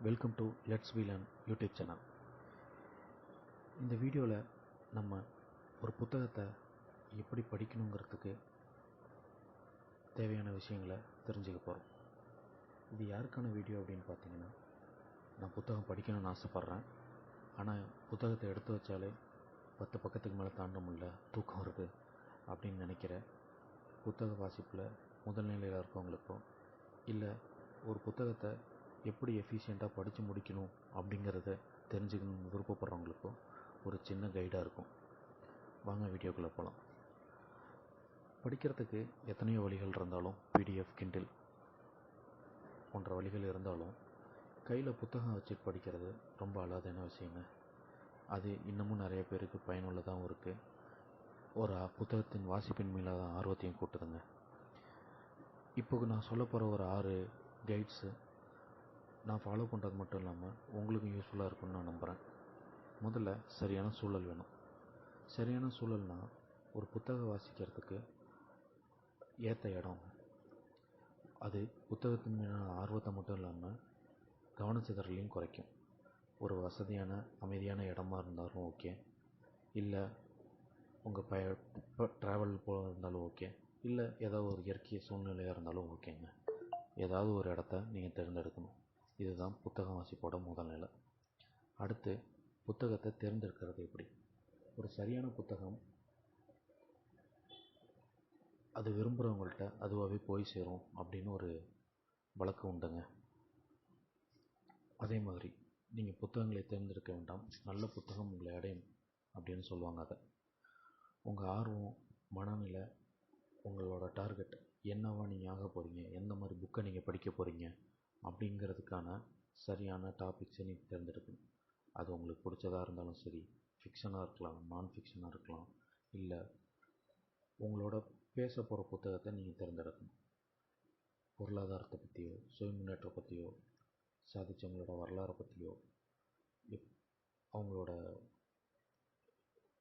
Welcome to let's வீலன் YouTube channel இந்த வீடியோவில் நம்ம ஒரு புத்தகத்தை எப்படி படிக்கணுங்கிறதுக்கு தேவையான விஷயங்களை தெரிஞ்சுக்க போகிறோம் இது யாருக்கான வீடியோ அப்படின்னு பார்த்தீங்கன்னா நான் புத்தகம் படிக்கணும்னு ஆசைப்பட்றேன். ஆனால் புத்தகத்தை எடுத்து வச்சாலே பத்து பக்கத்துக்கு மேலே தாண்ட முடியல தூக்கம் வருது அப்படின்னு நினைக்கிற புத்தக வாசிப்பில் முதல் நிலையில் இருக்கவங்களுக்கும் இல்லை ஒரு புத்தகத்தை எப்படி எஃபிஷியண்ட்டாக படித்து முடிக்கணும் அப்படிங்கிறத தெரிஞ்சுக்கணும் விருப்பப்படுறவங்களுக்கும் ஒரு சின்ன கைடாக இருக்கும். வாங்க வீடியோக்குள்ளே போகலாம் படிக்கிறதுக்கு எத்தனையோ வழிகள் இருந்தாலும் பிடிஎஃப் கிண்டில் போன்ற வழிகள் இருந்தாலும் கையில் புத்தகம் வச்சு படிக்கிறது ரொம்ப அழகான விஷயங்க. அது இன்னமும் நிறைய பேருக்கு பயனுள்ளதாகவும் இருக்குது ஒரு புத்தகத்தின் வாசிப்பின் மேலாத ஆர்வத்தையும் கூட்டுதுங்க. இப்போ நான் சொல்ல போகிற ஒரு ஆறு கைட்ஸு நான் ஃபாலோ பண்ணுறது மட்டும் இல்லாமல் உங்களுக்கும் யூஸ்ஃபுல்லாக இருக்கும்னு நான் நம்புகிறேன் முதல்ல சரியான சூழல் வேணும். சரியான சூழல்னால் ஒரு புத்தகம் வாசிக்கிறதுக்கு ஏற்ற இடம். அது புத்தகத்தின் மீதான ஆர்வத்தை மட்டும் இல்லாமல் கவனச்சிதறலையும் குறைக்கும். ஒரு வசதியான அமைதியான இடமா இருந்தாலும் ஓகே இல்லை உங்கள் பய ட்ராவல் போக இருந்தாலும் ஓகே இல்லை ஏதாவது ஒரு இயற்கை சூழ்நிலையாக இருந்தாலும் ஓகேங்க ஏதாவது ஒரு இடத்த நீங்கள் தேர்ந்தெடுக்கணும். இதுதான் புத்தகம் வாசிப்போட முதல் நிலை. அடுத்து புத்தகத்தை தேர்ந்தெடுக்கிறது எப்படி? ஒரு சரியான புத்தகம் அது விரும்புகிறவங்கள்ட்ட அதுவாகவே போய் சேரும் அப்படின்னு ஒரு வழக்கம் உண்டுங்க. அதே மாதிரி நீங்கள் புத்தகங்களை தேர்ந்தெடுக்க வேண்டாம் நல்ல புத்தகம் உங்களை அடையும் அப்படின்னு சொல்லுவாங்க அதை. உங்கள் ஆர்வம் மனநிலை உங்களோட டார்கெட் என்னவா நீங்கள் ஆக போகிறீங்க எந்த மாதிரி புக்கை நீங்கள் படிக்க போகிறீங்க அப்படிங்கிறதுக்கான சரியான டாபிக்ஸை நீங்கள் தேர்ந்தெடுக்கணும். அது உங்களுக்கு பிடிச்சதா இருந்தாலும் சரி ஃபிக்ஷனாக இருக்கலாம் நான் ஃபிக்ஷனாக இருக்கலாம் இல்லை உங்களோட பேச போகிற புத்தகத்தை நீங்கள் தேர்ந்தெடுக்கணும். பொருளாதாரத்தை பற்றியோ சுய முன்னேற்றம் பற்றியோ சாதித்தவங்களோட வரலாறை பற்றியோ எப் அவங்களோட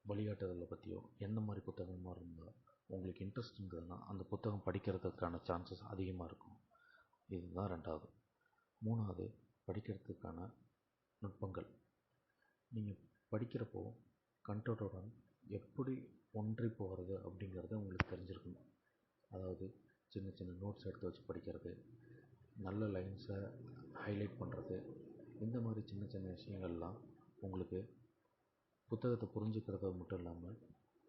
வழிகாட்டுதலை பற்றியோ எந்த மாதிரி புத்தகமாக இருந்தால் உங்களுக்கு இன்ட்ரெஸ்ட் இருந்ததுன்னா அந்த புத்தகம் படிக்கிறதுக்கான சான்சஸ் அதிகமாக இருக்கும். இதுதான் ரெண்டாவது. மூணாவது படிக்கிறதுக்கான நுட்பங்கள். நீங்கள் படிக்கிறப்போ கண்டோட்டுடன் எப்படி ஒன்றி போகிறது அப்படிங்கிறத உங்களுக்கு தெரிஞ்சிருக்கணும். அதாவது சின்ன சின்ன நோட்ஸ் எடுத்து வச்சு படிக்கிறது நல்ல லைன்ஸை ஹைலைட் பண்ணுறது இந்த மாதிரி சின்ன சின்ன விஷயங்கள்லாம் உங்களுக்கு புத்தகத்தை புரிஞ்சுக்கிறது மட்டும் இல்லாமல்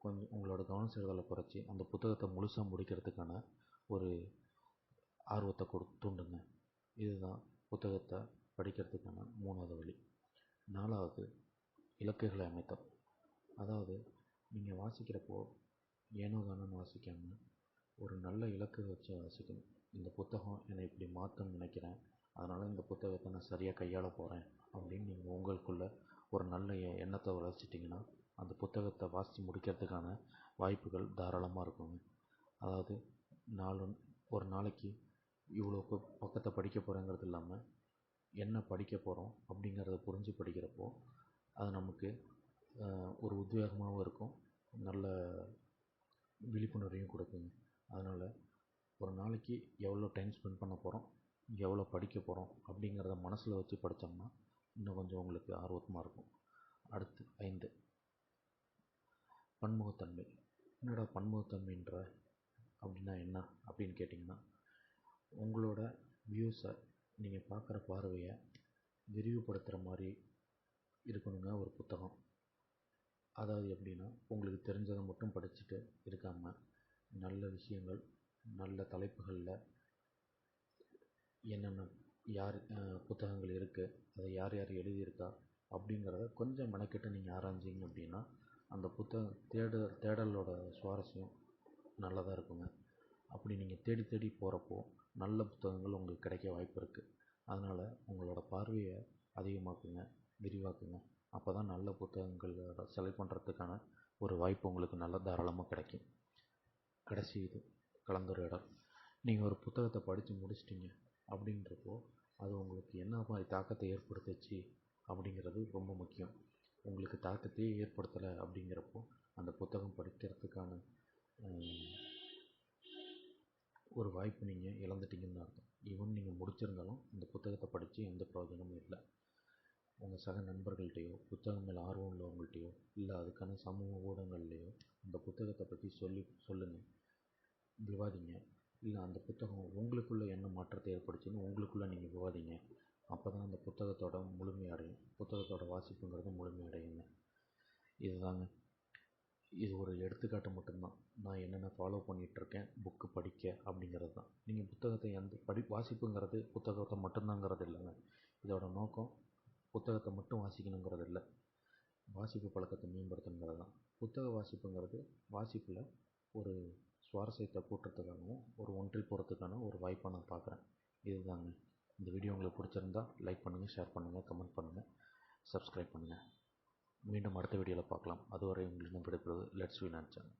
கொஞ்சம் உங்களோட கவனம் செலுத்தலை குறைச்சி அந்த புத்தகத்தை முழுசாக முடிக்கிறதுக்கான ஒரு ஆர்வத்தை கொடு தூண்டுங்க. இதுதான் புத்தகத்தை படிக்கிறதுக்கான மூணாவது வழி. நாலாவது இலக்குகளை அமைத்தல். அதாவது நீங்கள் வாசிக்கிறப்போ ஏனோ தானோன்னு வாசிக்காமல் ஒரு நல்ல இலக்கு வச்சு வாசிக்கணும். இந்த புத்தகம் என்னை இப்படி மாற்றணும்னு நினைக்கிறேன். அதனால் இந்த புத்தகத்தை நான் சரியாக கையாள போகிறேன் அப்படின்னு நீங்கள் உங்களுக்குள்ளே ஒரு நல்ல எண்ணத்தை வளர்ச்சிட்டிங்கன்னா அந்த புத்தகத்தை வாசித்து முடிக்கிறதுக்கான வாய்ப்புகள் தாராளமாக இருக்குங்க. அதாவது நாலு ஒரு நாளைக்கு இவ்வளோ பக்கத்தை படிக்க போகிறேங்கிறது இல்லாமல் என்ன படிக்க போகிறோம் அப்படிங்கிறத புரிஞ்சு படிக்கிறப்போ அது நமக்கு ஒரு உத்வேகமாகவும் இருக்கும். நல்ல விழிப்புணர்வையும் கொடுக்குங்க. அதனால் ஒரு நாளைக்கு எவ்வளோ டைம் ஸ்பெண்ட் பண்ண போகிறோம் எவ்வளோ படிக்க போகிறோம் அப்படிங்கிறத மனசில் வச்சு படித்தோம்னா இன்னும் கொஞ்சம் உங்களுக்கு ஆர்வமாக இருக்கும். அடுத்து ஐந்து. பன்முகத்தன்மை. என்னடா பன்முகத்தன்மைன்ற அப்படின்னா என்ன அப்படின்னு கேட்டிங்கன்னா உங்களோட வியூஸை நீங்கள் பார்க்குற பார்வையை விரிவுபடுத்துகிற மாதிரி இருக்கணுங்க ஒரு புத்தகம். அதாவது எப்படின்னா உங்களுக்கு தெரிஞ்சதை மட்டும் படிச்சுட்டு இருக்காமல் நல்ல விஷயங்கள் நல்ல தலைப்புகளில் என்னென்ன யார் புத்தகங்கள் இருக்குது அதை யார் யார் எழுதியிருக்கா அப்படிங்கிறத கொஞ்சம் மெனக்கிட்டு நீங்கள் ஆராய்ஞ்சிங்க அப்படின்னா அந்த புத்தகம் தேட தேடலோட சுவாரஸ்யம் நல்லதாக இருக்குங்க. அப்படி நீங்கள் தேடி தேடி போகிறப்போ நல்ல புத்தகங்கள் உங்களுக்கு கிடைக்க வாய்ப்பு இருக்குது அதனால் உங்களோட பார்வையை அதிகமாக்குங்க விரிவாக்குங்க. அப்போ தான் நல்ல புத்தகங்களோட செலக்ட் பண்ணுறதுக்கான ஒரு வாய்ப்பு உங்களுக்கு நல்ல தாராளமாக கிடைக்கும். கடைசி இது கலந்துரையாடல் நீங்கள் ஒரு புத்தகத்தை படித்து முடிச்சிட்டிங்க அப்படின்றப்போ அது உங்களுக்கு என்ன மாதிரி தாக்கத்தை ஏற்படுத்துச்சு அப்படிங்கிறது ரொம்ப முக்கியம். உங்களுக்கு தாக்கத்தையே ஏற்படுத்தலை அப்படிங்கிறப்போ அந்த புத்தகம் படிக்கிறதுக்கான ஒரு வாய்ப்பு நீங்கள் இழந்துட்டீங்கன்னு அர்த்தம். ஈவன் நீங்கள் முடிச்சிருந்தாலும் இந்த புத்தகத்தை படித்து எந்த பிரயோஜனமும் இல்லை. உங்கள் சக நண்பர்கள்ட்டையோ புத்தகம் மேலே ஆர்வம் உள்ளவங்கள்ட்டையோ இல்லை அதுக்கான சமூக ஊடகங்கள்லையோ அந்த புத்தகத்தை பற்றி சொல்லி சொல்லுங்கள் விவாதிங்க. இல்லை அந்த புத்தகம் உங்களுக்குள்ளே என்ன மாற்றத்தை ஏற்படுச்சுன்னு உங்களுக்குள்ளே நீங்கள் விவாதிங்க. அப்போ தான் அந்த புத்தகத்தோட முழுமையடையும் புத்தகத்தோட வாசிப்புங்கிறது முழுமையடையுங்க. இதுதாங்க. இது ஒரு எடுத்துக்காட்டு மட்டும்தான். நான் என்னென்ன ஃபாலோ பண்ணிகிட்ருக்கேன் புக்கு படிக்க அப்படிங்கிறது தான். நீங்கள் புத்தகத்தை எந்த படி வாசிப்புங்கிறது புத்தகத்தை மட்டும்தாங்கிறது இல்லைங்க. இதோட நோக்கம் புத்தகத்தை மட்டும் வாசிக்கணுங்கிறது இல்லை. வாசிப்பு பழக்கத்தை மேம்படுத்தணுங்கிறது தான். புத்தக வாசிப்புங்கிறது வாசிப்பில் ஒரு சுவாரஸ்யத்தை கூட்டுறதுக்காகவும் ஒரு ஒன்றில் போகிறதுக்கான ஒரு வாய்ப்பாக நான் பார்க்குறேன். இதுதாங்க. இந்த வீடியோ உங்களுக்கு பிடிச்சிருந்தா லைக் பண்ணுங்கள் ஷேர் பண்ணுங்கள் கமெண்ட் பண்ணுங்கள் சப்ஸ்கிரைப் பண்ணுங்கள் மீண்டும் அடுத்த வீடியோவில் பார்க்கலாம். அதுவரை உங்களிடம் விடைபெறுவது லெட்ஸ் வி சேனல்